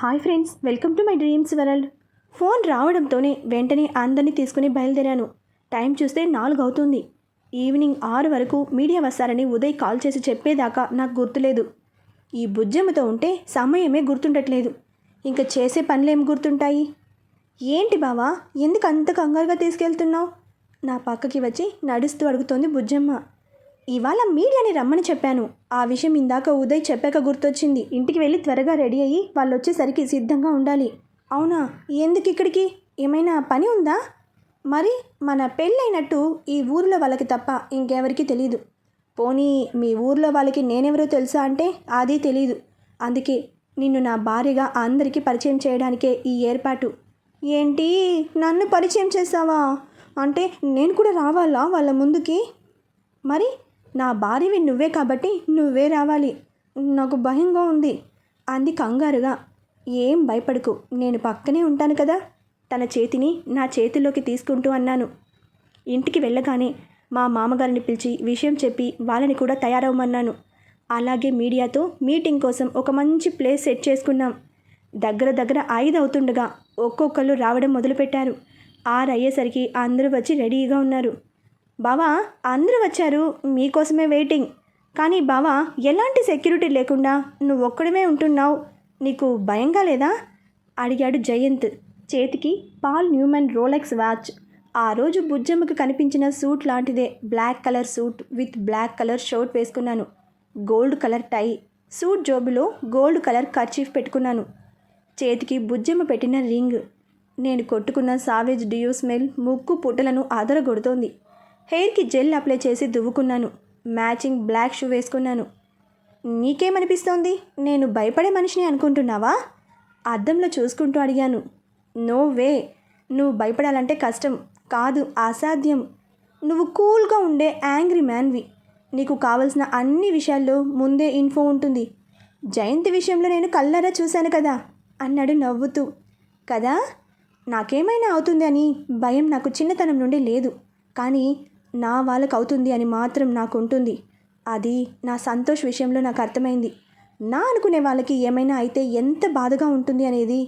Hi friends welcome to my dreams world. Phone రావడంతోనే వెంటనే అందరినీ తీసుకుని బయలుదేరాను. టైం చూస్తే నాలుగు అవుతుంది. ఈవినింగ్ ఆరు వరకు మీడియా వస్తారని ఉదయ్ కాల్ చేసి చెప్పేదాకా నాకు గుర్తులేదు. ఈ బుజ్జమ్మతో ఉంటే సమయమే గుర్తుండట్లేదు. ఇంకా చేసే పనులేం గుర్తుంటాయి? ఏంటి బావా ఎందుకు అంత కంగారుగా తీసుకెళ్తున్నావు? నా పక్కకి వచ్చి నడుస్తూ అడుగుతోంది బుజ్జమ్మ. ఇవాళ మీడియాని రమ్మని చెప్పాను. ఆ విషయం ఇందాక ఉదయ్ చెప్పాక గుర్తొచ్చింది. ఇంటికి వెళ్ళి త్వరగా రెడీ అయ్యి వాళ్ళు వచ్చేసరికి సిద్ధంగా ఉండాలి. అవునా? ఎందుకు ఇక్కడికి? ఏమైనా పని ఉందా? మరి మన పెళ్ళైనట్టు ఈ ఊరిలో వాళ్ళకి తప్ప ఇంకెవరికి తెలియదు పోనీ మీ ఊర్లో వాళ్ళకి నేనెవరో తెలుసా అంటే అది తెలీదు. అందుకే నిన్ను నా భార్యగా అందరికీ పరిచయం చేయడానికే ఈ ఏర్పాటు. ఏంటి? నన్ను పరిచయం చేస్తావా అంటే నేను కూడా రావాలా వాళ్ళ ముందుకి? మరి నా భార్యవి నువ్వే కాబట్టి నువ్వే రావాలి. నాకు భయంగా ఉంది. అంది కంగారుగా. ఏం భయపడకు. నేను పక్కనే ఉంటాను కదా. తన చేతిని నా చేతిలోకి తీసుకుంటూ అన్నాను. ఇంటికి వెళ్ళగానే మా మామగారిని పిలిచి విషయం చెప్పి వాళ్ళని కూడా తయారవ్వమన్నాను. అలాగే మీడియాతో మీటింగ్ కోసం ఒక మంచి ప్లేస్ సెట్ చేసుకున్నాం. దగ్గర దగ్గర ఐదు అవుతుండగా ఒక్కొక్కళ్ళు రావడం మొదలుపెట్టారు. ఆరు అయ్యేసరికి అందరూ వచ్చి రెడీగా ఉన్నారు. బావా అందరూ వచ్చారు. మీకోసమే వెయిటింగ్. కానీ బావా ఎలాంటి సెక్యూరిటీ లేకుండా నువ్వు ఒక్కడమే ఉంటున్నావు. నీకు భయంగా లేదా? అడిగాడు జయంత్. చేతికి పాల్ న్యూమన్ రోలెక్స్ వాచ్. ఆ రోజు బుజ్జమ్మకు కనిపించిన సూట్ లాంటిదే. Black colour suit with black colour shirt వేసుకున్నాను. Gold colour tie. సూట్ జోబులో గోల్డ్ కలర్ కర్చీఫ్ పెట్టుకున్నాను. చేతికి బుజ్జమ్మ పెట్టిన రింగ్. నేను కొట్టుకున్న సావేజ్ డియో స్మెల్ ముక్కు పుట్టలను అదరగొడుతోంది హెయిర్కి జెల్ అప్లై చేసి దువ్వుకున్నాను. మ్యాచింగ్ బ్లాక్ షూ వేసుకున్నాను. నీకేమనిపిస్తోంది? నేను భయపడే మనిషిని అనుకుంటున్నావా? అద్దంలో చూసుకుంటూ అడిగాను. No way. నువ్వు భయపడాలంటే కష్టం. కాదు అసాధ్యం. నువ్వు కూల్గా ఉండే యాంగ్రీ మ్యాన్వి. నీకు కావలసిన అన్ని విషయాల్లో ముందే ఇన్ఫో ఉంటుంది. జయంతి విషయంలో నేను కల్లారా చూశాను కదా అన్నాడు నవ్వుతూ. కదా? నాకేమైనా అవుతుంది అని భయం నాకు చిన్నతనం నుండి లేదు. కానీ నా వాళ్ళకు అవుతుంది అని మాత్రం నాకు ఉంటుంది అది నా సంతోష్ విషయంలో నాకు అర్థమైంది. నా అనుకునే వాళ్ళకి ఏమైనా అయితే ఎంత బాధగా ఉంటుంది అనేది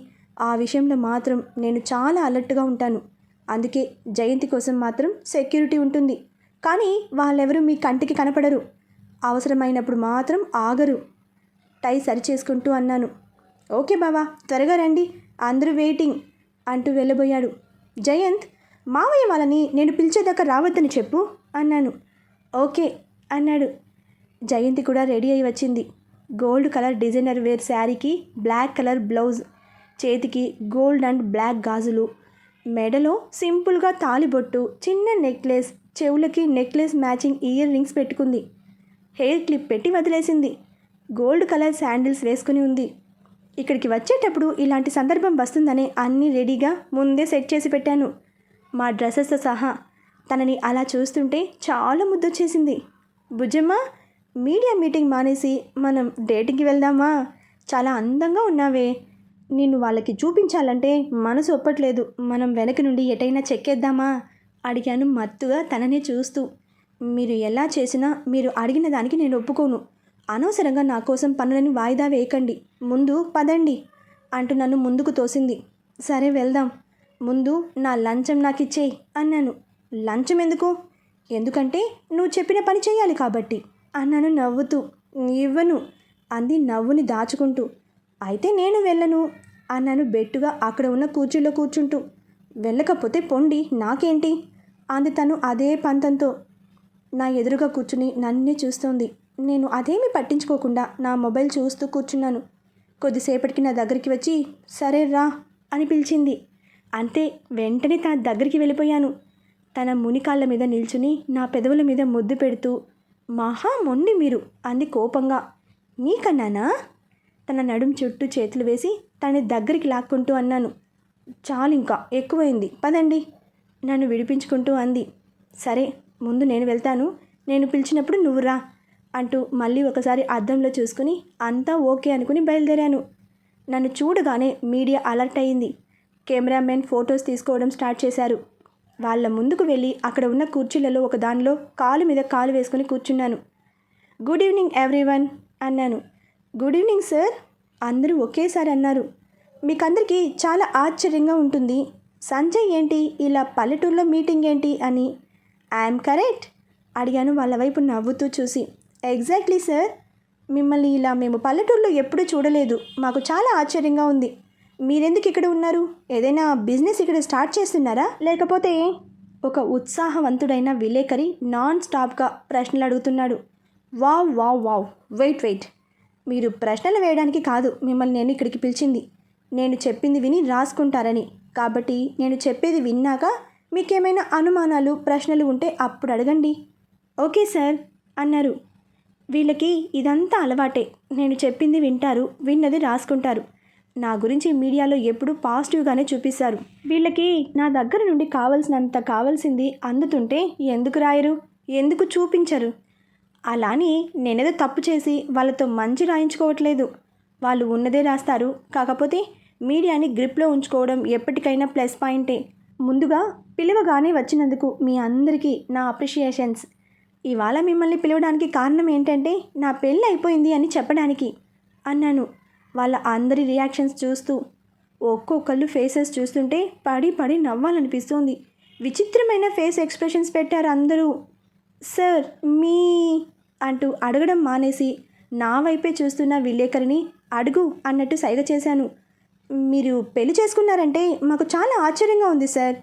ఆ విషయంలో మాత్రం నేను చాలా అలర్ట్గా ఉంటాను. అందుకే జయంతి కోసం మాత్రం సెక్యూరిటీ ఉంటుంది. కానీ వాళ్ళెవరూ మీ కంటికి కనపడరు. అవసరమైనప్పుడు మాత్రం ఆగరు. టై సరి చేసుకుంటూ అన్నాను. ఓకే బావా త్వరగా రండి. అందరూ వెయిటింగ్ అంటూ వెళ్ళబోయాడు. జయంత్ మావయ్య వాళ్ళని నేను పిలిచేదాకా రావద్దని చెప్పు అన్నాను. ఓకే అన్నాడు. జయంతి కూడా రెడీ అయి వచ్చింది. గోల్డ్ కలర్ డిజైనర్ వేర్ శారీకి బ్లాక్ కలర్ బ్లౌజ్ చేతికి గోల్డ్ అండ్ బ్లాక్ గాజులు మెడలో సింపుల్గా తాలిబొట్టు చిన్న నెక్లెస్ చెవులకి నెక్లెస్ మ్యాచింగ్ ఇయర్ రింగ్స్ పెట్టుకుంది. హెయిర్ క్లిప్ పెట్టి వదిలేసింది. గోల్డ్ కలర్ శాండిల్స్ వేసుకుని ఉంది. ఇక్కడికి వచ్చేటప్పుడు ఇలాంటి సందర్భం వస్తుందనే అన్నీ రెడీగా ముందే సెట్ చేసి పెట్టాను. మా డ్రెస్సెస్ సహా తనని అలా చూస్తుంటే చాలా ముద్దొచ్చేసింది. బుజ్జమ్మ మీడియా మీటింగ్ మానేసి మనం డేటింగ్కి వెళ్దామా? చాలా అందంగా ఉన్నావే. నిన్ను వాళ్ళకి చూపించాలంటే మనసు ఒప్పట్లేదు. మనం వెనక నుండి ఎటైనా చెక్కేద్దామా? అడిగాను మత్తుగా తననే చూస్తూ. మీరు ఎలా చేసినా మీరు అడిగిన దానికి నేను ఒప్పుకోను. అనవసరంగా నా కోసం పనులని వాయిదా వేయకండి. ముందు పదండి అంటూ నన్ను ముందుకు తోసింది. సరే వెళ్దాం. ముందు నా లంచం నాకు ఇచ్చేయి అన్నాను. లంచం ఎందుకు? ఎందుకంటే నువ్వు చెప్పిన పని చేయాలి కాబట్టి అన్నాను నవ్వుతూ. ఇవ్వను అంది నవ్వుని దాచుకుంటూ. అయితే నేను వెళ్ళను అన్నాను బెట్టుగా అక్కడ ఉన్న కూర్చుల్లో కూర్చుంటూ. వెళ్ళకపోతే పొండి నాకేంటి? అంది తను అదే పంతంతో. నా ఎదురుగా కూర్చుని నన్నే చూస్తోంది. నేను అదేమీ పట్టించుకోకుండా నా మొబైల్ చూస్తూ కూర్చున్నాను. కొద్దిసేపటికి నా దగ్గరికి వచ్చి సరే రా అని పిలిచింది. అంతే వెంటనే తన దగ్గరికి వెళ్ళిపోయాను. తన మునికాళ్ళ మీద నిల్చుని నా పెదవుల మీద ముద్దు పెడుతూ మహా మొండి మీరు అంది కోపంగా. నీకన్నానా? తన నడుం చుట్టూ చేతులు వేసి తన దగ్గరికి లాక్కుంటూ అన్నాను. చాలు ఇంకా ఎక్కువైంది పదండి నన్ను విడిపించుకుంటూ అంది. సరే ముందు నేను వెళ్తాను నేను పిలిచినప్పుడు నువ్వు రా అంటూ మళ్ళీ ఒకసారి అద్దంలో చూసుకుని అంతా ఓకే అనుకుని బయలుదేరాను. నన్ను చూడగానే మీడియా అలర్ట్ అయింది. కెమెరామెన్ ఫొటోస్ తీసుకోవడం స్టార్ట్ చేశారు. వాళ్ళ ముందుకు వెళ్ళి అక్కడ ఉన్న కుర్చీలలో ఒక దానిలో కాలు మీద కాలు వేసుకుని కూర్చున్నాను. గుడ్ ఈవినింగ్ ఎవ్రీవన్ అన్నాను. గుడ్ ఈవినింగ్ సార్ అందరూ ఒకేసారి అన్నారు. మీకందరికీ చాలా ఆశ్చర్యంగా ఉంటుంది. సంజయ్ ఏంటి? ఇలా పల్లెటూరులో మీటింగ్ ఏంటి? అని. ఐఎమ్ కరెక్ట్ అడిగాను వాళ్ళ వైపు నవ్వుతూ చూసి. Exactly sir. మిమ్మల్ని ఇలా మేము పల్లెటూరులో ఎప్పుడూ చూడలేదు. మాకు చాలా ఆశ్చర్యంగా ఉంది. మీరెందుకు ఇక్కడ ఉన్నారు? ఏదైనా బిజినెస్ ఇక్కడ స్టార్ట్ చేస్తున్నారా? లేకపోతే ఒక ఉత్సాహవంతుడైన విలేకరి నాన్ స్టాప్గా ప్రశ్నలు అడుగుతున్నాడు. Wow wow wow. Wait wait. మీరు ప్రశ్నలు వేయడానికి కాదు మిమ్మల్ని నేను ఇక్కడికి పిలిచింది. నేను చెప్పింది విని రాసుకుంటారని. కాబట్టి నేను చెప్పేది విన్నాక మీకేమైనా అనుమానాలు ప్రశ్నలు ఉంటే అప్పుడు అడగండి. ఓకే సార్ అన్నారు. వీళ్ళకి ఇదంతా అలవాటే. నేను చెప్పింది వింటారు విన్నది రాసుకుంటారు. నా గురించి మీడియాలో ఎప్పుడూ పాజిటివ్గానే చూపిస్తారు. వీళ్ళకి నా దగ్గర నుండి కావలసినంత కావాల్సింది అందుతుంటే ఎందుకు రాయరు? ఎందుకు చూపించరు? అలాని నేనేదో తప్పు చేసి వాళ్ళతో మంచి రాయించుకోవట్లేదు. వాళ్ళు ఉన్నదే రాస్తారు. కాకపోతే మీడియాని గ్రిప్లో ఉంచుకోవడం ఎప్పటికైనా ప్లస్ పాయింటే. ముందుగా పిలవగానే వచ్చినందుకు మీ అందరికీ నా అప్రిషియేషన్స్. ఇవాళ మిమ్మల్ని పిలవడానికి కారణం ఏంటంటే నా పెళ్ళి అయిపోయింది అని చెప్పడానికి. అన్నాను. వాళ్ళ అందరి రియాక్షన్స్ చూస్తూ ఒక్కొక్కళ్ళు ఫేసెస్ చూస్తుంటే పడి పడి నవ్వాలనిపిస్తుంది. విచిత్రమైన ఫేస్ ఎక్స్ప్రెషన్స్ పెట్టారు అందరూ. సార్ మీ అంటూ అడగడం మానేసి నా వైపే చూస్తున్న విలేకరిని అడుగు అన్నట్టు సైగ చేశాను. మీరు పెళ్ళి చేసుకున్నారంటే మాకు చాలా ఆశ్చర్యంగా ఉంది సార్.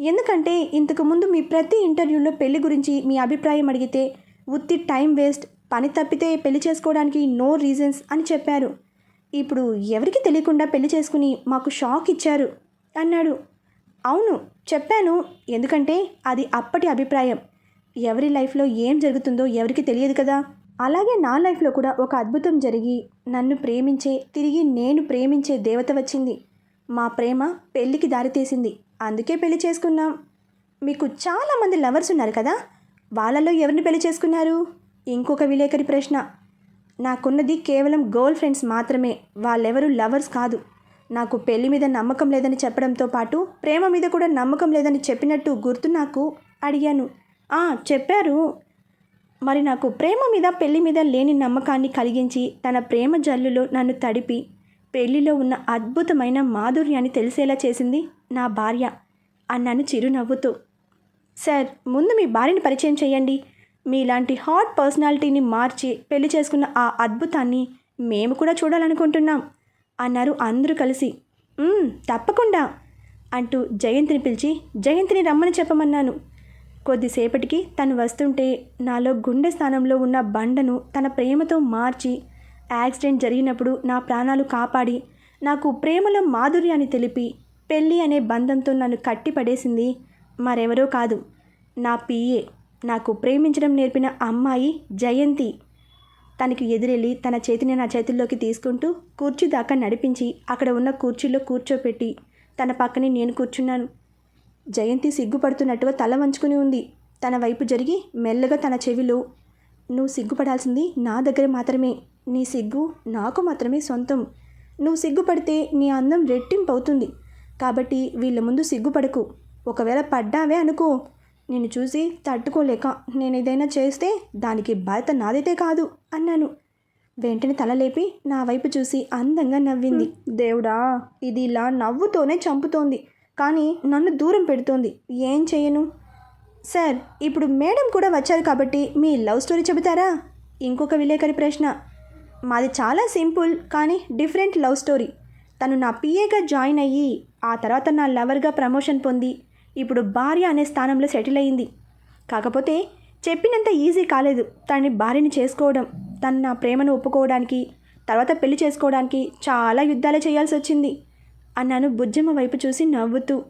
ఎందుకంటే ఇంతకుముందు మీ ప్రతి ఇంటర్వ్యూలో పెళ్ళి గురించి మీ అభిప్రాయం అడిగితే ఉత్తి టైం వేస్ట్ పని తప్పితే పెళ్ళి చేసుకోవడానికి నో రీజన్స్ అని చెప్పారు. ఇప్పుడు ఎవరికి తెలియకుండా పెళ్ళి చేసుకుని మాకు షాక్ ఇచ్చారు అన్నాడు. అవును చెప్పాను. ఎందుకంటే అది అప్పటి అభిప్రాయం. ఎవరి లైఫ్లో ఏం జరుగుతుందో ఎవరికి తెలియదు కదా. అలాగే నా లైఫ్లో కూడా ఒక అద్భుతం జరిగి నన్ను ప్రేమించే తిరిగి నేను ప్రేమించే దేవత వచ్చింది. మా ప్రేమ పెళ్ళికి దారితీసింది అందుకే పెళ్ళి చేసుకున్నాం. మీకు చాలామంది లవర్స్ ఉన్నారు కదా. వాళ్ళలో ఎవరిని పెళ్ళి చేసుకున్నారు? ఇంకొక విలేకరి ప్రశ్న. నాకున్నది కేవలం గర్ల్ ఫ్రెండ్స్ మాత్రమే. వాళ్ళెవరూ లవర్స్ కాదు. నాకు పెళ్ళి మీద నమ్మకం లేదని చెప్పడంతో పాటు ప్రేమ మీద కూడా నమ్మకం లేదని చెప్పినట్టు గుర్తు నాకు అడిగాను. "ఆ, చెప్పారు. మరి నాకు ప్రేమ మీద పెళ్ళి మీద లేని నమ్మకాన్ని కలిగించి తన ప్రేమ జల్లులో నన్ను తడిపి పెళ్ళిలో ఉన్న అద్భుతమైన మాధుర్యాన్ని తెలిసేలా చేసింది నా భార్య. అన్నాను చిరునవ్వుతూ. సార్ ముందు మీ భార్యని పరిచయం చేయండి. మీలాంటి హాట్ పర్సనాలిటీని మార్చి పెళ్ళి చేసుకున్న ఆ అద్భుతాన్ని మేము కూడా చూడాలనుకుంటున్నాం. అన్నారు అందరూ కలిసి. తప్పకుండా అంటూ జయంతిని పిలిచి జయంతిని రమ్మని చెప్పమన్నాను. కొద్దిసేపటికి తను వస్తుంటే నాలో గుండె స్థానంలో ఉన్న బండను తన ప్రేమతో మార్చి యాక్సిడెంట్ జరిగినప్పుడు నా ప్రాణాలు కాపాడి నాకు ప్రేమలో మాధుర్యాన్ని తెలిపి పెళ్ళి అనే బంధంతో నన్ను కట్టిపడేసింది మరెవరో కాదు నా పిఏ. నాకు ప్రేమించడం నేర్పిన అమ్మాయి జయంతి. తనకి ఎదురెళ్ళి తన చేతిని నా చేతుల్లోకి తీసుకుంటూ కుర్చీ దాకా నడిపించి అక్కడ ఉన్న కుర్చీలో కూర్చోపెట్టి తన పక్కనే నేను కూర్చున్నాను. జయంతి సిగ్గుపడుతున్నట్టుగా తల వంచుకుని ఉంది. తన వైపు జరిగి మెల్లగా తన చెవిలో నువ్వు సిగ్గుపడాల్సింది నా దగ్గర మాత్రమే. నీ సిగ్గు నాకు మాత్రమే సొంతం. నువ్వు సిగ్గుపడితే నీ అందం రెట్టింపు అవుతుంది కాబట్టి వీళ్ళ ముందు సిగ్గుపడకు. ఒకవేళ పడ్డావే అనుకో. నిన్ను చూసి తట్టుకోలేక నేను ఏదైనా చేస్తే దానికి బాధ్యత నాదైతే కాదు అన్నాను. వెంటనే తల లేపి నా వైపు చూసి అందంగా నవ్వింది. దేవుడా ఇది ఇలా నవ్వుతోనే చంపుతోంది. కానీ నన్ను దూరం పెడుతోంది. ఏం చేయను? సార్ ఇప్పుడు మేడం కూడా వచ్చారు కాబట్టి మీ లవ్ స్టోరీ చెబుతారా? ఇంకొక విలేకరి ప్రశ్న. మాది చాలా సింపుల్ కానీ డిఫరెంట్ లవ్ స్టోరీ. తను నా పిఏగా జాయిన్ అయ్యి ఆ తర్వాత నా లవర్గా ప్రమోషన్ పొంది ఇప్పుడు భార్య అనే స్థానంలో సెటిల్ అయింది. కాకపోతే చెప్పినంత ఈజీ కాలేదు తనని భార్యని చేసుకోవడం తను నా ప్రేమను ఒప్పుకోవడానికి తర్వాత పెళ్ళి చేసుకోవడానికి చాలా యుద్ధాలే చేయాల్సి వచ్చింది అన్నాను బుజ్జమ్మ వైపు చూసి నవ్వుతూ.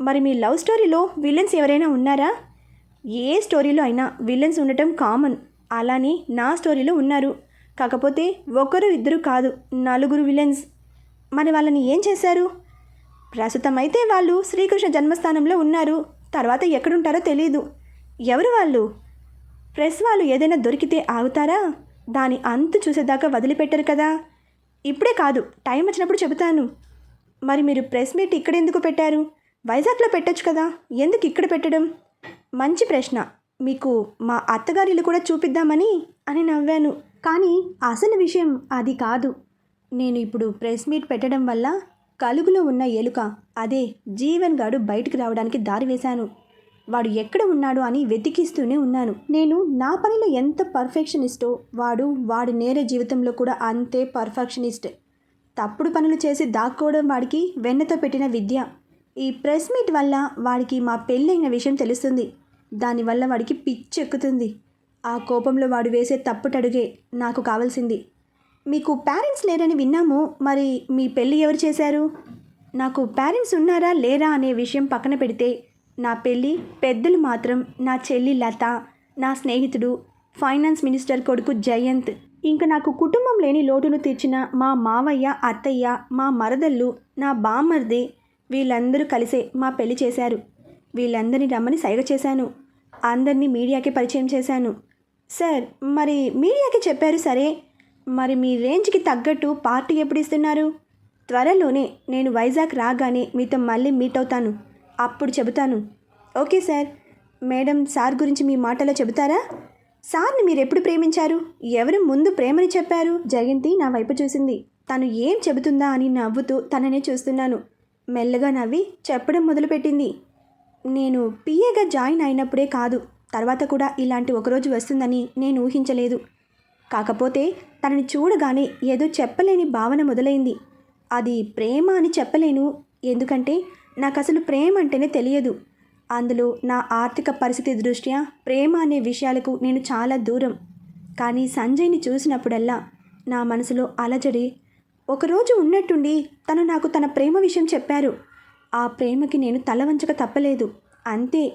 మరి మీ లవ్ స్టోరీలో విలన్స్ ఎవరైనా ఉన్నారా? ఏ స్టోరీలో అయినా విలన్స్ ఉండటం కామన్. అలానే నా స్టోరీలో ఉన్నారు. కాకపోతే ఒకరు ఇద్దరు కాదు నలుగురు విలన్స్. మరి వాళ్ళని ఏం చేశారు? ప్రస్తుతం అయితే వాళ్ళు శ్రీకృష్ణ జన్మస్థానంలో ఉన్నారు. తర్వాత ఎక్కడుంటారో తెలియదు ఎవరు వాళ్ళు? ప్రెస్ వాళ్ళు ఏదైనా దొరికితే ఆగుతారా? దాని అంతు చూసేదాకా వదిలిపెట్టరు కదా. ఇప్పుడే కాదు టైం వచ్చినప్పుడు చెబుతాను. మరి మీరు ప్రెస్ మీట్ ఇక్కడ ఎందుకు పెట్టారు? వైజాగ్లో పెట్టచ్చు కదా. ఎందుకు ఇక్కడ పెట్టడం? మంచి ప్రశ్న. మీకు మా అత్తగారిలు కూడా చూపిద్దామని అని నవ్వాను. కానీ అసలు విషయం అది కాదు. నేను ఇప్పుడు ప్రెస్ మీట్ పెట్టడం వల్ల కలుగులో ఉన్న ఎలుక అదే జీవన్ గాడు బయటికి రావడానికి దారి వేశాను. వాడు ఎక్కడ ఉన్నాడు అని వెతికిస్తూనే ఉన్నాను. నేను నా పనిలో ఎంత పర్ఫెక్షనిస్టో వాడు వాడి నేర జీవితంలో కూడా అంతే పర్ఫెక్షనిస్ట్. తప్పుడు పనులు చేసి దాక్కోవడం వాడికి వెన్నతో పెట్టిన విద్య. ఈ ప్రెస్ మీట్ వల్ల వాడికి మా పెళ్ళైన విషయం తెలుస్తుంది. దానివల్ల వాడికి పిచ్చెక్కుతుంది. ఆ కోపంలో వాడు వేసే తప్పుటడుగే నాకు కావాల్సింది. మీకు పేరెంట్స్ లేరని విన్నాము. మరి మీ పెళ్ళి ఎవరు చేశారు? నాకు పేరెంట్స్ ఉన్నారా లేరా అనే విషయం పక్కన పెడితే నా పెళ్ళి పెద్దలు మాత్రం నా చెల్లి లత నా స్నేహితుడు ఫైనాన్స్ మినిస్టర్ కొడుకు జయంత్. ఇంకా నాకు కుటుంబం లేని లోటును తీర్చిన మా మావయ్య అత్తయ్య మా మరదళ్ళు నా బామ్మర్ది వీళ్ళందరూ కలిసే మా పెళ్ళి చేశారు. వీళ్ళందరినీ రమ్మని సైగ చేశాను. అందరినీ మీడియాకి పరిచయం చేశాను. సార్ మరి మీడియాకి చెప్పారు సరే. మరి మీ రేంజ్కి తగ్గట్టు పార్టీ ఎప్పుడు ఇస్తున్నారు? త్వరలోనే నేను వైజాగ్ రాగానే మీతో మళ్ళీ మీట్ అవుతాను. అప్పుడు చెబుతాను. Okay sir. మేడం సార్ గురించి మీ మాటలో చెబుతారా? సార్ని మీరు ఎప్పుడు ప్రేమించారు? ఎవరు ముందు ప్రేమని చెప్పారు? జయంతి నా వైపు చూసింది. తను ఏం చెబుతుందా అని నవ్వుతూ తననే చూస్తున్నాను. మెల్లగా నవ్వి చెప్పడం మొదలుపెట్టింది. నేను పిఏగా జాయిన్ అయినప్పుడే కాదు తర్వాత కూడా ఇలాంటి ఒకరోజు వస్తుందని నేను ఊహించలేదు. కాకపోతే తనని చూడగానే ఏదో చెప్పలేని భావన మొదలైంది. అది ప్రేమ అని చెప్పలేను. ఎందుకంటే నాకు అసలు ప్రేమ అంటేనే తెలియదు. అందులో నా ఆర్థిక పరిస్థితి దృష్ట్యా ప్రేమ అనే విషయాలకు నేను చాలా దూరం. కానీ సంజయ్ని చూసినప్పుడల్లా నా మనసులో అలజడి ఒకరోజు ఉన్నట్టుండి తను నాకు తన ప్రేమ విషయం చెప్పారు. ఆ ప్రేమకి నేను తల వంచక తప్పలేదు. అంతే.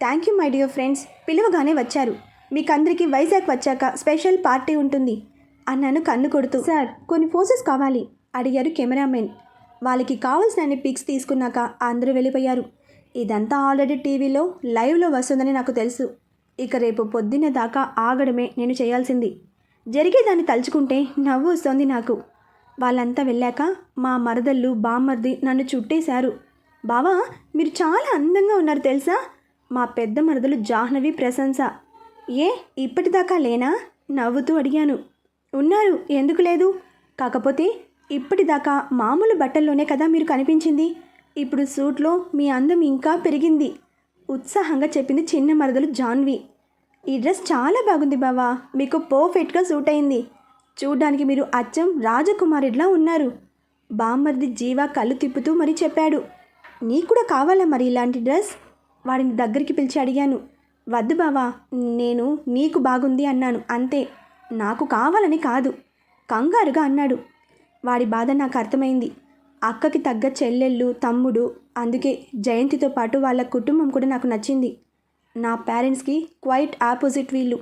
Thank you my dear friends. పిలువగానే వచ్చారు. మీకందరికీ వైజాగ్ వచ్చాక స్పెషల్ పార్టీ ఉంటుంది అన్నాను కన్ను కొడుతూ. సార్ కొన్ని ఫోటోస్ కావాలి అడిగారు కెమెరామెన్. వాళ్ళకి కావాల్సిన పిక్స్ తీసుకున్నాక అందరూ వెళ్ళిపోయారు. ఇదంతా ఆల్రెడీ టీవీలో లైవ్లో వస్తుందని నాకు తెలుసు. ఇక రేపు పొద్దున్న దాకా ఆగడమే నేను చేయాల్సింది. జరిగేదాన్ని తలుచుకుంటే నవ్వు వస్తుంది నాకు. వాళ్ళంతా వెళ్ళాక మా మరదళ్ళు బామ్మర్ది నన్ను చుట్టేశారు. బావా మీరు చాలా అందంగా ఉన్నారు తెలుసా? మా పెద్ద మరదలు జాహ్నవి ప్రశంస. ఏ ఇప్పటిదాకా లేనా? నవ్వుతూ అడిగాను. ఉన్నారు ఎందుకు లేదు? కాకపోతే ఇప్పటిదాకా మామూలు బట్టల్లోనే కదా మీరు కనిపించింది. ఇప్పుడు సూట్లో మీ అందం ఇంకా పెరిగింది. ఉత్సాహంగా చెప్పింది చిన్న మరదలు జాన్వి. ఈ డ్రెస్ చాలా బాగుంది బావా. మీకు పర్ఫెక్ట్గా సూట్ అయింది చూడ్డానికి మీరు అచ్చం రాజకుమారిడ్లా ఉన్నారు. బామ్మర్ది జీవా కళ్ళు తిప్పుతూ మరీ చెప్పాడు. నీకు కూడా కావాలా మరి ఇలాంటి డ్రెస్? వాడిని దగ్గరికి పిలిచి అడిగాను. వద్దు బావా నేను నీకు బాగుంది అన్నాను. అంతే నాకు కావాలని కాదు కంగారుగా అన్నాడు. వాడి బాధ నాకు అర్థమైంది. అక్కకి తగ్గ చెల్లెళ్ళు తమ్ముడు అందుకే జయంతితో పాటు వాళ్ళ కుటుంబం కూడా నాకు నచ్చింది. నా పేరెంట్స్కి క్వైట్ ఆపోజిట్ వీళ్ళు.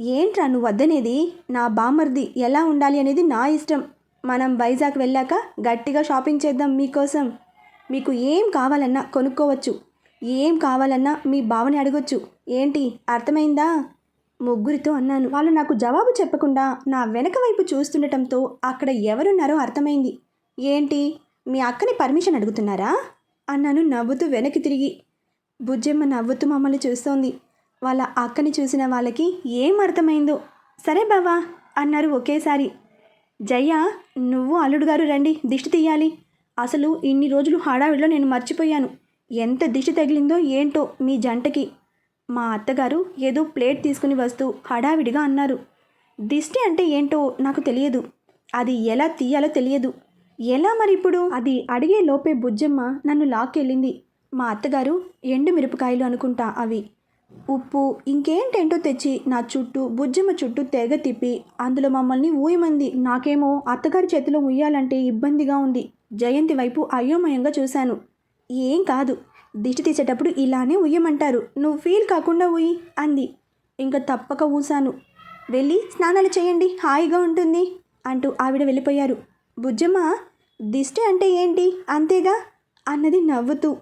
ఏంట్రా నువ్వు వద్దనేది? నా బామర్ది ఎలా ఉండాలి అనేది నా ఇష్టం. మనం వైజాగ్ వెళ్ళాక గట్టిగా షాపింగ్ చేద్దాం మీకోసం. మీకు ఏం కావాలన్నా కొనుక్కోవచ్చు. ఏం కావాలన్నా మీ బావని అడగొచ్చు. ఏంటి? అర్థమైందా? ముగ్గురితో అన్నాను. వాళ్ళు నాకు జవాబు చెప్పకుండా నా వెనక వైపు చూస్తుండటంతో అక్కడ ఎవరున్నారో అర్థమైంది. ఏంటి? మీ అక్కని పర్మిషన్ అడుగుతున్నారా? అన్నాను నవ్వుతూ వెనక్కి తిరిగి. బుజ్జమ్మ నవ్వుతూ మమ్మల్ని చూస్తోంది. వాళ్ళ అక్కని చూసిన వాళ్ళకి ఏం అర్థమైందో? సరే బావా అన్నారు ఒకేసారి. జయ నువ్వు అల్లుడు గారు రండి దిష్టి తీయాలి. అసలు ఇన్ని రోజులు హడావిడిలో నేను మర్చిపోయాను. ఎంత దిష్టి తగిలిందో ఏంటో మీ జంటకి. మా అత్తగారు ఏదో ప్లేట్ తీసుకుని వస్తూ హడావిడిగా అన్నారు. దిష్టి అంటే ఏంటో నాకు తెలియదు. అది ఎలా తీయాలో తెలియదు. ఎలా మరి ఇప్పుడు? అది అడిగే లోపే బుజ్జమ్మ నన్ను లాక్కెళ్ళింది. మా అత్తగారు ఎండు మిరపకాయలు అనుకుంటా అవి. ఉప్పు ఇంకేంటేంటో తెచ్చి నా చుట్టూ బుజ్జమ్మ చుట్టూ తెగ తిప్పి అందులో మమ్మల్ని ఊయమంది. నాకేమో అత్తగారి చేతిలో ఉయ్యాలంటే ఇబ్బందిగా ఉంది. జయంతి వైపు అయోమయంగా చూశాను. ఏం కాదు. దిష్టి తీసేటప్పుడు ఇలానే ఉయ్యమంటారు. నువ్వు ఫీల్ కాకుండా ఉయ్యి అంది. ఇంకా తప్పక ఊసాను. వెళ్ళి స్నానాలు చేయండి హాయిగా ఉంటుంది అంటూ ఆవిడ వెళ్ళిపోయారు. బుజ్జమ్మ దిష్టి అంటే ఏంటి? అంతేగా? అన్నది నవ్వుతూ.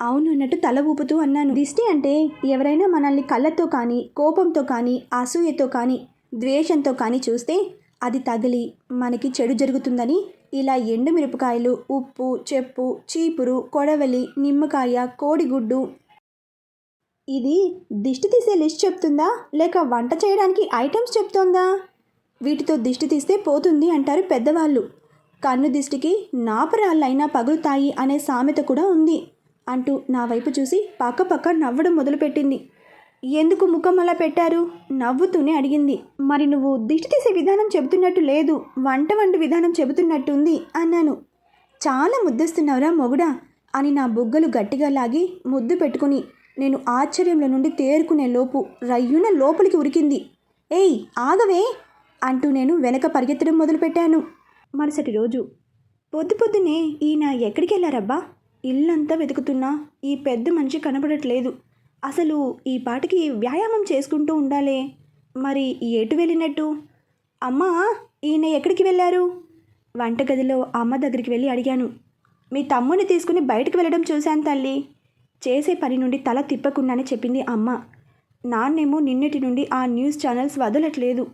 అవును అన్నట్టు తల ఊపుతూ అన్నాను. దిష్టి అంటే ఎవరైనా మనల్ని కళ్ళతో కానీ కోపంతో కానీ అసూయతో కానీ ద్వేషంతో కానీ చూస్తే అది తగిలి మనకి చెడు జరుగుతుందని ఇలా ఎండు మిరపకాయలు ఉప్పు చెప్పు చీపురు కొడవలి నిమ్మకాయ కోడిగుడ్డు. ఇది దిష్టి తీసే లిస్ట్ చెప్తుందా? లేక వంట చేయడానికి ఐటమ్స్ చెప్తోందా? వీటితో దిష్టి తీస్తే పోతుంది అంటారు పెద్దవాళ్ళు. కన్ను దిష్టికి నాపరాళ్ళైనా పగులుతాయి అనే సామెత కూడా ఉంది అంటూ నా వైపు చూసి పక్క పక్క నవ్వడం మొదలుపెట్టింది. ఎందుకు ముఖం అలా పెట్టారు? నవ్వుతూనే అడిగింది. మరి నువ్వు దిష్టి తీసే విధానం చెబుతున్నట్టు లేదు. వంట వండు విధానం చెబుతున్నట్టుంది అన్నాను. చాలా ముద్దస్తున్నావురా మొగుడా అని నా బుగ్గలు గట్టిగా లాగి ముద్దు పెట్టుకుని నేను ఆశ్చర్యంలో నుండి తేరుకునే లోపు రయ్యున లోపలికి ఉరికింది. ఏయ్ ఆగవే అంటూ నేను వెనక పరిగెత్తడం మొదలుపెట్టాను. మరుసటి రోజు. పొద్దు పొద్దునే ఈయన ఎక్కడికి వెళ్ళారబ్బా ఇల్లంతా వెతుకుతున్నా. ఈ పెద్ద మనిషి కనబడట్లేదు అసలు ఈ పాటికి వ్యాయామం చేసుకుంటూ ఉండాలి. మరి ఎటు వెళ్ళినట్టు? అమ్మా ఈయన ఎక్కడికి వెళ్ళారు? వంటగదిలో అమ్మ దగ్గరికి వెళ్ళి అడిగాను. మీ తమ్ముని తీసుకుని బయటకు వెళ్ళడం చూశాను తల్లి. చేసే పని నుండి తల తిప్పకుండానే చెప్పింది అమ్మ. నాన్నేమో నిన్నటి నుండి ఆ న్యూస్ ఛానల్స్ వదలట్లేదు.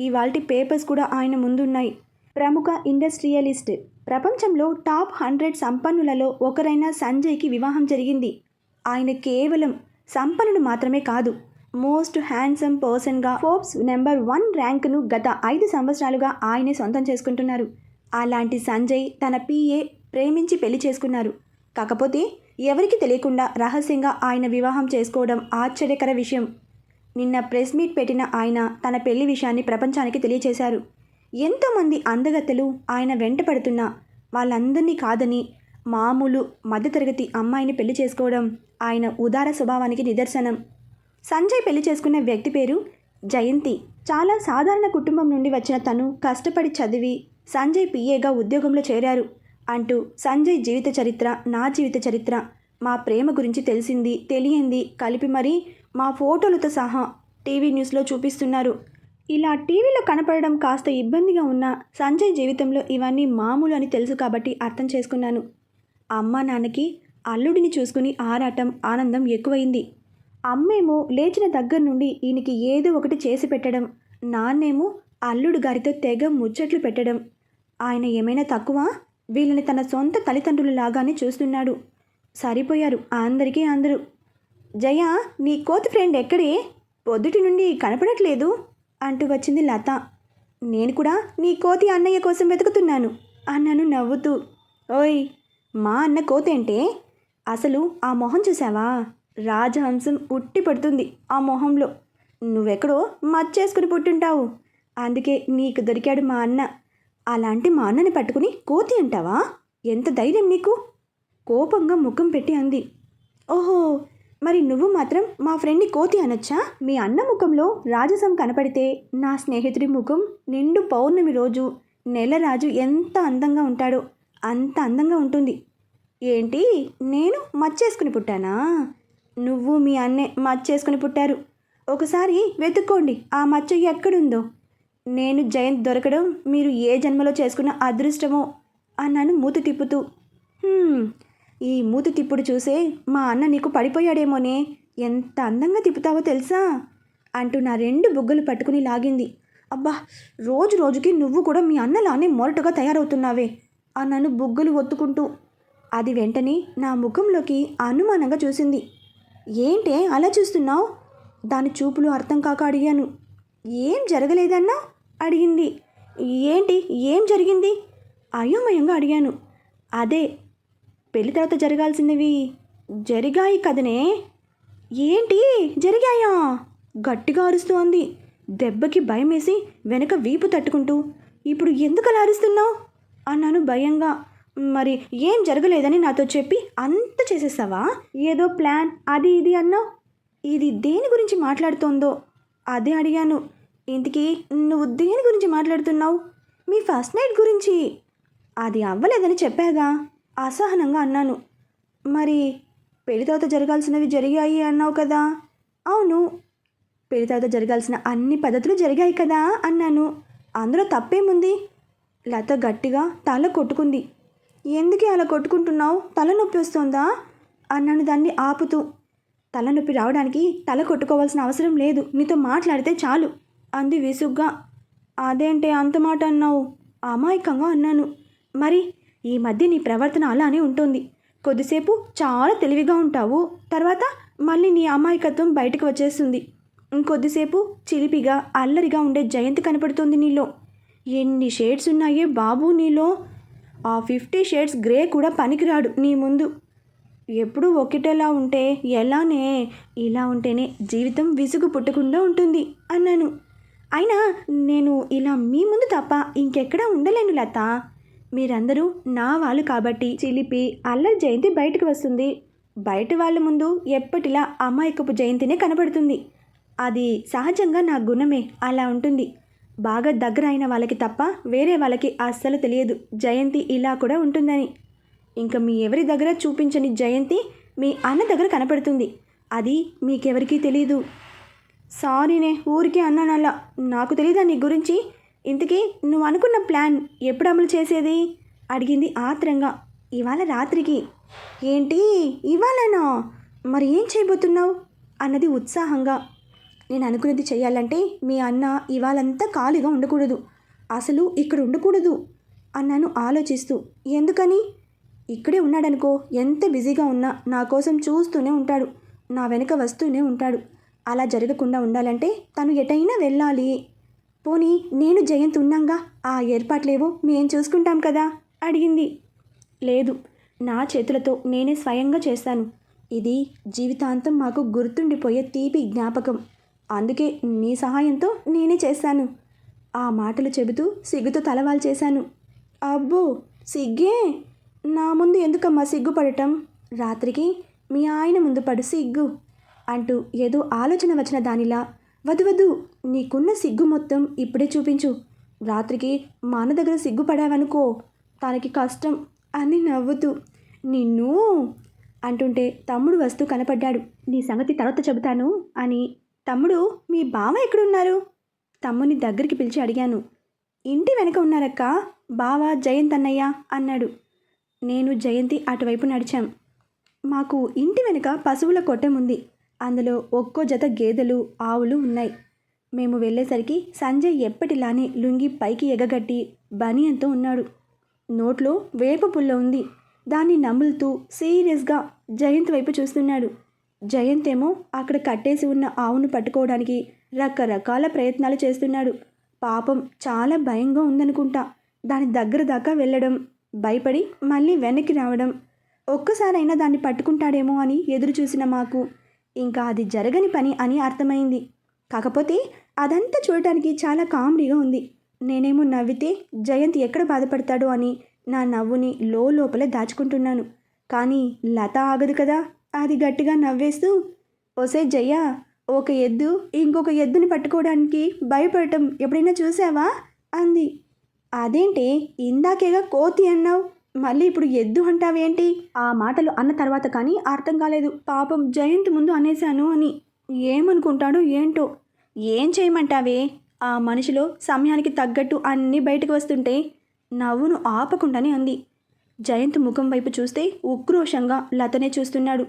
ఇవాల్టి పేపర్స్ కూడా ఆయన ముందున్నాయి. ప్రముఖ ఇండస్ట్రియలిస్ట్. ప్రపంచంలో టాప్ హండ్రెడ్ సంపన్నులలో ఒకరైన సంజయ్కి వివాహం జరిగింది. ఆయన కేవలం సంపన్నుడు మాత్రమే కాదు. మోస్ట్ హ్యాండ్సమ్ పర్సన్గా ఫోర్బ్స్ నెంబర్ వన్ ర్యాంకును గత ఐదు సంవత్సరాలుగా ఆయనే సొంతం చేసుకుంటున్నారు. అలాంటి సంజయ్ తన పిఏ ప్రేమించి పెళ్ళి చేసుకున్నారు. కాకపోతే ఎవరికి తెలియకుండా రహస్యంగా ఆయన వివాహం చేసుకోవడం ఆశ్చర్యకర విషయం. నిన్న ప్రెస్ మీట్ పెట్టిన ఆయన తన పెళ్ళి విషయాన్ని ప్రపంచానికి తెలియచేశారు. ఎంతోమంది అందగత్తెలు ఆయన వెంట పడుతున్నా వాళ్ళందరినీ కాదని మామూలు మధ్యతరగతి అమ్మాయిని పెళ్ళి చేసుకోవడం ఆయన ఉదార స్వభావానికి నిదర్శనం. సంజయ్ పెళ్ళి చేసుకున్న వ్యక్తి పేరు జయంతి. చాలా సాధారణ కుటుంబం నుండి వచ్చిన తను కష్టపడి చదివి సంజయ్ పిఏగా ఉద్యోగంలో చేరారు అంటూ సంజయ్ జీవిత చరిత్ర నా జీవిత చరిత్ర మా ప్రేమ గురించి తెలిసింది తెలియంది కలిపి మరీ మా ఫోటోలతో సహా టీవీ న్యూస్లో చూపిస్తున్నారు. ఇలా టీవీలో కనపడడం కాస్త ఇబ్బందిగా ఉన్న సంజయ్ జీవితంలో ఇవన్నీ మామూలు అని తెలుసు కాబట్టి అర్థం చేసుకున్నాను. అమ్మ నాన్నకి అల్లుడిని చూసుకుని ఆరాటం ఆనందం ఎక్కువైంది. అమ్మేమో లేచిన దగ్గర నుండి ఈయనకి ఏదో ఒకటి చేసి పెట్టడం నాన్నేమో అల్లుడు గారితో తెగ ముచ్చట్లు పెట్టడం. ఆయన ఏమైనా తక్కువ? వీళ్ళని తన సొంత తల్లిదండ్రుల లాగానే చూస్తున్నాడు. సరిపోయారు అందరికీ అందరూ. జయ నీ కోత ఫ్రెండ్ ఎక్కడే? పొద్దుటి నుండి కనపడట్లేదు అంటూ వచ్చింది లత. నేను కూడా నీ కోతి అన్నయ్య కోసం వెతుకుతున్నాను అన్నాను నవ్వుతూ. ఓయ్ మా అన్న కోతేంటే? అసలు ఆ మొహం చూసావా? రాజహంసం ఉట్టి పడుతుంది ఆ మొహంలో. నువ్వెక్కడో మచ్చేసుకుని పుట్టుంటావు. అందుకే నీకు దొరికాడు మా అన్న. అలాంటి మా అన్నని పట్టుకుని కోతి అంటావా? ఎంత ధైర్యం నీకు? కోపంగా ముఖం పెట్టి అంది. ఓహో మరి నువ్వు మాత్రం మా ఫ్రెండ్ని కోతి అనొచ్చా? మీ అన్న ముఖంలో రాజసం కనపడితే నా స్నేహితుడి ముఖం నిండు పౌర్ణమి రోజు నెలరాజు ఎంత అందంగా ఉంటాడో. అంత అందంగా ఉంటుంది. ఏంటి? నేను మచ్చేసుకుని పుట్టానా? నువ్వు మీ అన్నే మచ్చేసుకుని పుట్టారు. ఒకసారి వెతుక్కోండి ఆ మచ్చ ఎక్కడుందో. నేను జయంత్ దొరకడం మీరు ఏ జన్మలో చేసుకున్న అదృష్టమో అన్నాను మూతి తిప్పుతూ. ఈ మూతి తిప్పుడు చూసే మా అన్న నీకు పడిపోయాడేమోనే ఎంత అందంగా తిప్పుతావో తెలుసా? అంటూ నా రెండు బుగ్గలు పట్టుకుని లాగింది. అబ్బా రోజు రోజుకి నువ్వు కూడా మీ అన్నలానే మొరటుగా తయారవుతున్నావే. అన్నాను బుగ్గలు ఒత్తుకుంటూ అది వెంటనే నా ముఖంలోకి అనుమానంగా చూసింది. ఏంటే అలా చూస్తున్నావు? దాని చూపులు అర్థం కాక అడిగాను. ఏం జరగలేదన్నా? అడిగింది. ఏంటి? ఏం జరిగింది? అయోమయంగా అడిగాను. అదే పెళ్ళి తర్వాత జరగాల్సినవి జరిగాయి కదనే? ఏంటి? జరిగాయా? గట్టిగా అరుస్తోంది. దెబ్బకి భయమేసి వెనక వీపు తట్టుకుంటూ ఇప్పుడు ఎందుకు అలా అరుస్తున్నావు? అన్నాను భయంగా. మరి ఏం జరగలేదని నాతో చెప్పి అంత చేసేసావా? ఏదో ప్లాన్ అది ఇది అన్నావు. ఇది దేని గురించి మాట్లాడుతోందో? అదే అడిగాను. ఇంతకీ నువ్వు దేని గురించి మాట్లాడుతున్నావు? మీ ఫస్ట్ నైట్ గురించి. అది అవ్వలేదని చెప్పాగా. అసహనంగా అన్నాను. మరి పెళ్ళి తర్వాత జరగాల్సినవి జరిగాయి అన్నావు కదా? అవును. పెళ్ళి తర్వాత జరగాల్సిన అన్ని పద్ధతులు జరిగాయి కదా? అన్నాను. అందులో తప్పేముంది? లత గట్టిగా తల కొట్టుకుంది. ఎందుకే అలా కొట్టుకుంటున్నావు? తలనొప్పి వస్తుందా? అన్నాను దాన్ని ఆపుతూ. తలనొప్పి రావడానికి తల కొట్టుకోవాల్సిన అవసరం లేదు. నీతో మాట్లాడితే చాలు అంది విసుగ్గా. అదేంటే అంత మాట అన్నావు? అమాయకంగా అన్నాను. మరి ఈ మధ్య నీ ప్రవర్తన అలానే ఉంటుంది. కొద్దిసేపు చాలా తెలివిగా ఉంటావు. తర్వాత మళ్ళీ నీ అమాయకత్వం బయటకు వచ్చేస్తుంది. ఇంకొద్దిసేపు చిలిపిగా అల్లరిగా ఉండే జయంతి కనపడుతుంది నీలో. ఎన్ని షేడ్స్ ఉన్నాయే బాబు నీలో? ఆ ఫిఫ్టీ షేడ్స్ గ్రే కూడా పనికిరాడు నీ ముందు. ఎప్పుడూ ఒకటేలా ఉంటే ఎలానే? ఇలా ఉంటేనే జీవితం విసుగు పుట్టకుండా ఉంటుంది అన్నాను. అయినా నేను ఇలా మీ ముందు తప్ప ఇంకెక్కడా ఉండలేను లత. మీరందరూ నా వాళ్ళు కాబట్టి చిలిపి అల్లరి జయంతి బయటకు వస్తుంది. బయట వాళ్ళ ముందు ఎప్పటిలా అమాయకపు జయంతినే కనబడుతుంది. అది సహజంగా నా గుణమే. అలా ఉంటుంది. బాగా దగ్గర అయిన వాళ్ళకి తప్ప వేరే వాళ్ళకి అస్సలు తెలియదు. జయంతి ఇలా కూడా ఉంటుందని. ఇంకా మీ ఎవరి దగ్గర చూపించని జయంతి మీ అన్న దగ్గర కనపడుతుంది. అది మీకెవరికీ తెలియదు సారీనే ఊరికే అన్నాను అలా. నాకు తెలీదా నీ గురించి? ఇంతకీ నువ్వు అనుకున్న ప్లాన్ ఎప్పుడు అమలు చేసేది? అడిగింది ఆత్రంగా. ఇవాళ రాత్రికి. ఏంటి? ఇవాళనా? మరి ఏం చేయబోతున్నావు? అన్నది ఉత్సాహంగా. నేను అనుకున్నది చేయాలంటే మీ అన్న ఇవాళంతా ఖాళీగా ఉండకూడదు. అసలు ఇక్కడ ఉండకూడదు అన్నాను ఆలోచిస్తూ. ఎందుకని? ఇక్కడే ఉన్నాడనుకో ఎంత బిజీగా ఉన్నా నా కోసం చూస్తూనే ఉంటాడు. నా వెనుక వస్తూనే ఉంటాడు. అలా జరగకుండా ఉండాలంటే తను ఎటైనా వెళ్ళాలి. పోనీ నేను జయంత్ ఉన్నాగా? ఆ ఏర్పాట్లేవో మేం చూసుకుంటాం కదా? అడిగింది. లేదు నా చేతులతో నేనే స్వయంగా చేస్తాను. ఇది జీవితాంతం మాకు గుర్తుండిపోయే తీపి జ్ఞాపకం. అందుకే నీ సహాయంతో నేనే చేశాను. ఆ మాటలు చెబుతూ సిగ్గుతో తలవాలు చేశాను. అబ్బో సిగ్గే? నా ముందు ఎందుకమ్మా సిగ్గుపడటం? రాత్రికి మీ ఆయన ముందు పడు సిగ్గు అంటూ ఏదో ఆలోచన వచ్చిన దానిలా వదు వదు నీకున్న సిగ్గు మొత్తం ఇప్పుడే చూపించు. రాత్రికి మా అన్న దగ్గర సిగ్గుపడావనుకో తనకి కష్టం అని నవ్వుతూ నిన్ను? అంటుంటే తమ్ముడు వస్తూ కనపడ్డాడు. నీ సంగతి తర్వాత చెబుతాను అని తమ్ముడు మీ బావ ఎక్కడున్నారు? తమ్ముని దగ్గరికి పిలిచి అడిగాను. ఇంటి వెనక ఉన్నారక్క బావ జయంత్ అన్నయ్య అన్నాడు. నేను జయంతి అటువైపు నడిచాం. మాకు ఇంటి వెనుక పశువుల కొట్టం ఉంది. అందులో ఒక్కో జత గేదెలు ఆవులు ఉన్నాయి. మేము వెళ్ళేసరికి సంజయ్ ఎప్పటిలానే లుంగి పైకి ఎగగట్టి బనియంతో ఉన్నాడు. నోట్లో వేప పుల్ల ఉంది. దాన్ని నములుతూ సీరియస్గా జయంత్ వైపు చూస్తున్నాడు. జయంత్ ఏమో అక్కడ కట్టేసి ఉన్న ఆవును పట్టుకోవడానికి రకరకాల ప్రయత్నాలు చేస్తున్నాడు. పాపం చాలా భయంగా ఉందనుకుంటా. దాని దగ్గర దాకా వెళ్ళడం భయపడి మళ్ళీ వెనక్కి రావడం. ఒక్కసారైనా దాన్ని పట్టుకుంటాడేమో అని ఎదురు చూసిన మాకు ఇంకా అది జరగని పని అని అర్థమైంది. కాకపోతే అదంతా చూడటానికి చాలా కామెడీగా ఉంది. నేనేమో నవ్వితే జయంత్ ఎక్కడ బాధపడతాడో అని నా నవ్వుని లోపల దాచుకుంటున్నాను. కానీ లత ఆగదు కదా. అది గట్టిగా నవ్వేస్తూ ఒసే జయ్య ఒక ఎద్దు ఇంకొక ఎద్దుని పట్టుకోవడానికి భయపడటం ఎప్పుడైనా చూసావా? అంది. అదేంటి ఇందాకేగా కోతి అన్నావు మళ్ళీ ఇప్పుడు ఎద్దు అంటావేంటి? ఆ మాటలు అన్న తర్వాత కానీ అర్థం కాలేదు. పాపం జయంత్ ముందు అనేశాను అని. ఏమనుకుంటాడో ఏంటో. ఏం చేయమంటావే? ఆ మనిషిలో సమయానికి తగ్గట్టు అన్నీ బయటకు వస్తుంటే నవ్వును ఆపకుండానే అంది. జయంత్ ముఖం వైపు చూస్తే ఉక్రోషంగా లతనే చూస్తున్నాడు.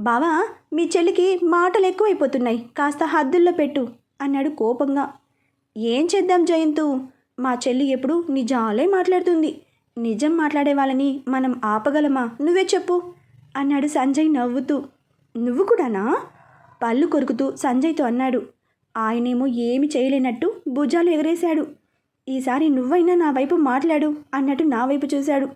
బావా మీ చెల్లికి మాటలు ఎక్కువైపోతున్నాయి. కాస్త హద్దుల్లో పెట్టు అన్నాడు కోపంగా. ఏం చేద్దాం జయంతు? మా చెల్లి ఎప్పుడు నిజాలే మాట్లాడుతుంది. నిజం మాట్లాడే వాళ్ళని మనం ఆపగలమా? నువ్వే చెప్పు అన్నాడు సంజయ్ నవ్వుతూ. నువ్వు కూడానా? పళ్ళు కొరుకుతూ సంజయ్తో అన్నాడు. ఆయనేమో ఏమి చేయలేనట్టు భుజాలు ఎగరేశాడు. ఈసారి నువ్వైనా నా వైపు మాట్లాడు అన్నట్టు నా వైపు చూశాడు.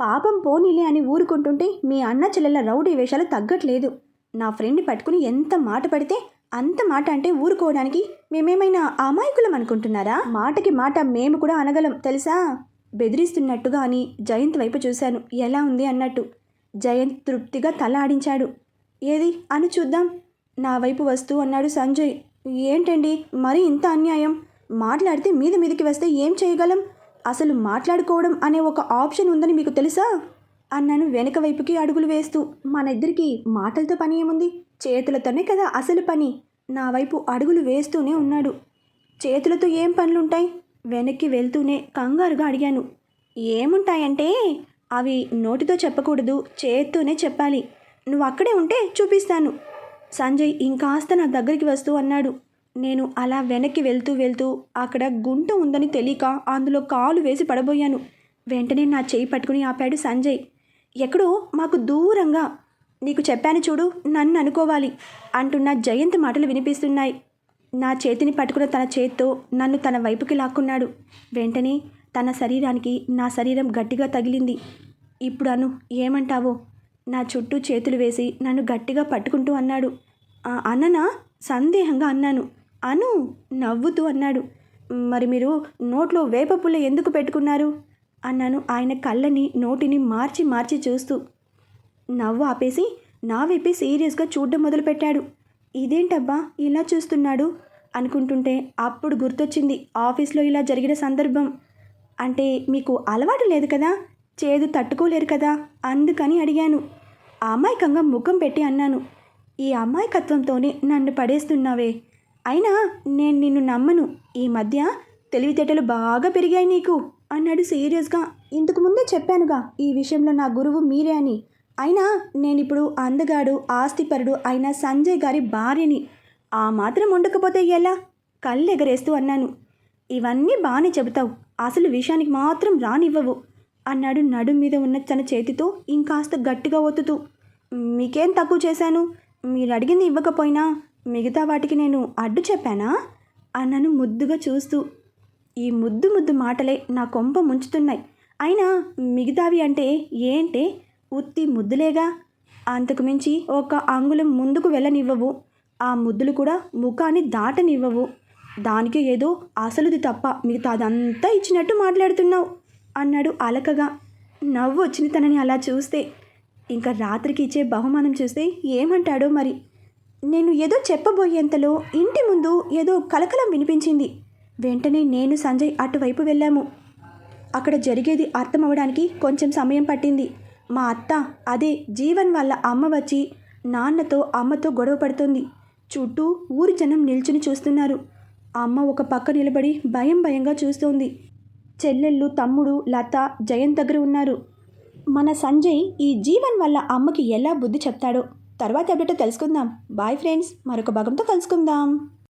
పాపం పోనీలే అని ఊరుకుంటుంటే మీ అన్న చెల్లెల రౌడీ వేషాలు తగ్గట్లేదు. నా ఫ్రెండ్ని పట్టుకుని ఎంత మాట పడితే అంత మాట అంటే ఊరుకోవడానికి మేమేమైనా అమాయకులం అనుకుంటున్నారా? మాటకి మాట మేము కూడా అనగలం తెలుసా? బెదిరిస్తున్నట్టుగా అని జయంత్ వైపు చూశాను. ఎలా ఉంది అన్నట్టు. జయంత్ తృప్తిగా తల ఆడించాడు. ఏది? అని చూద్దాం. నా వైపు వస్తూ అన్నాడు సంజయ్. ఏంటండి? మరి ఇంత అన్యాయం? మాట్లాడితే మీద మీదకి వస్తే ఏం చేయగలం? అసలు మాట్లాడుకోవడం అనే ఒక ఆప్షన్ ఉందని మీకు తెలుసా? అన్నాను వెనక వైపుకి అడుగులు వేస్తూ. మన ఇద్దరికి మాటలతో పని ఏముంది? చేతులతోనే కదా అసలు పని? నా వైపు అడుగులు వేస్తూనే ఉన్నాడు. చేతులతో ఏం పనులుంటాయి? వెనక్కి వెళ్తూనే కంగారుగా అడిగాను. ఏముంటాయంటే? అవి నోటితో చెప్పకూడదు చేత్తోనే చెప్పాలి. నువ్వు అక్కడే ఉంటే చూపిస్తాను. సంజయ్ ఇంకాస్త నా దగ్గరికి వస్తూ అన్నాడు. నేను అలా వెనక్కి వెళ్తూ వెళ్తూ అక్కడ గుంట ఉందని తెలియక అందులో కాలు వేసి పడబోయాను. వెంటనే నా చేయి పట్టుకుని ఆపాడు సంజయ్. ఎక్కడో మాకు దూరంగా నీకు చెప్పాను చూడు నన్ను అనుకోవాలి అంటున్న జయంత్ మాటలు వినిపిస్తున్నాయి. నా చేతిని పట్టుకున్న తన చేత్తో నన్ను తన వైపుకి లాక్కున్నాడు. వెంటనే తన శరీరానికి నా శరీరం గట్టిగా తగిలింది. ఇప్పుడు అను ఏమంటావో? నా చుట్టూ చేతులు వేసి నన్ను గట్టిగా పట్టుకుంటూ అన్నాడు. "ఆ, అన్ననా? సందేహంగా అన్నాను. అను నవ్వుతూ అన్నాడు. మరి మీరు నోట్లో వేప పుల్ల ఎందుకు పెట్టుకున్నారు? అన్నాను ఆయన కళ్ళని నోటిని మార్చి మార్చి చూస్తూ. నవ్వు ఆపేసి నా వైపే సీరియస్గా చూడడం మొదలుపెట్టాడు. ఇదేంటబ్బా ఇలా చూస్తున్నాడు? అనుకుంటుంటే అప్పుడు గుర్తొచ్చింది ఆఫీస్లో ఇలా జరిగిన సందర్భం. అంటే మీకు అలవాటు లేదు కదా? చేదు తట్టుకోలేరు కదా? అందుకని అడిగాను. అమాయకంగా ముఖం పెట్టి అన్నాను. ఈ అమాయకత్వంతోనే నన్ను పడేస్తున్నావే. అయినా నేను నిన్ను నమ్మను. ఈ మధ్య తెలివితేటలు బాగా పెరిగాయి నీకు అన్నాడు సీరియస్గా. ఇంతకు ముందే చెప్పానుగా ఈ విషయంలో నా గురువు మీరే అని. అయినా నేనిప్పుడు అందగాడు ఆస్తిపరుడు అయిన సంజయ్ గారి భార్యని. ఆ మాత్రం ఉండకపోతే ఎలా? కళ్ళెగరేస్తూ అన్నాను. ఇవన్నీ బాగానే చెబుతావు. అసలు విషయానికి మాత్రం రానివ్వవు అన్నాడు నడు మీద ఉన్న తన చేతితో ఇంకాస్త గట్టిగా ఒత్తుతూ. మీకేం తక్కువ చేశాను? మీరు అడిగింది ఇవ్వకపోయినా మిగతా వాటికి నేను అడ్డు చెప్పానా? అన్నను ముద్దుగా చూస్తూ ఈ ముద్దు ముద్దు మాటలే నా కొంప ముంచుతున్నాయి. అయినా మిగతావి అంటే ఏంటే? ఉత్తి ముద్దులేగా? అంతకు మించి ఒక అంగుళం ముందుకు వెళ్ళనివ్వవు. ఆ ముద్దులు కూడా ముఖాన్ని దాటనివ్వవు. దానికి ఏదో అసలుది తప్ప మిగతా అదంతా ఇచ్చినట్టు మాట్లాడుతున్నావు అన్నాడు అలకగా. నవ్వు వచ్చింది తనని అలా చూస్తే. ఇంకా రాత్రికి ఇచ్చే బహుమానం చూస్తే ఏమంటాడో మరి? నేను ఏదో చెప్పబోయేంతలో ఇంటి ముందు ఏదో కలకలం వినిపించింది. వెంటనే నేను సంజయ్ అటువైపు వెళ్ళాము. అక్కడ జరిగేది అర్థం అవ్వడానికి కొంచెం సమయం పట్టింది. మా అత్త అదే జీవన్ వాళ్ళ అమ్మ వచ్చి నాన్నతో అమ్మతో గొడవ పడుతుంది. చుట్టూ ఊరి జనం నిల్చుని చూస్తున్నారు. అమ్మ ఒక పక్క నిలబడి భయం భయంగా చూస్తోంది. చెల్లెళ్ళు తమ్ముడు లత జయంత్ దగ్గర ఉన్నారు. మన సంజయ్ ఈ జీవన్ వల్ల అమ్మకి ఎలా బుద్ధి చెప్తాడో తర్వాత ఎప్పుడో తెలుసుకుందాం. బాయ్ ఫ్రెండ్స్ మరొక భాగంతో కలుసుకుందాం.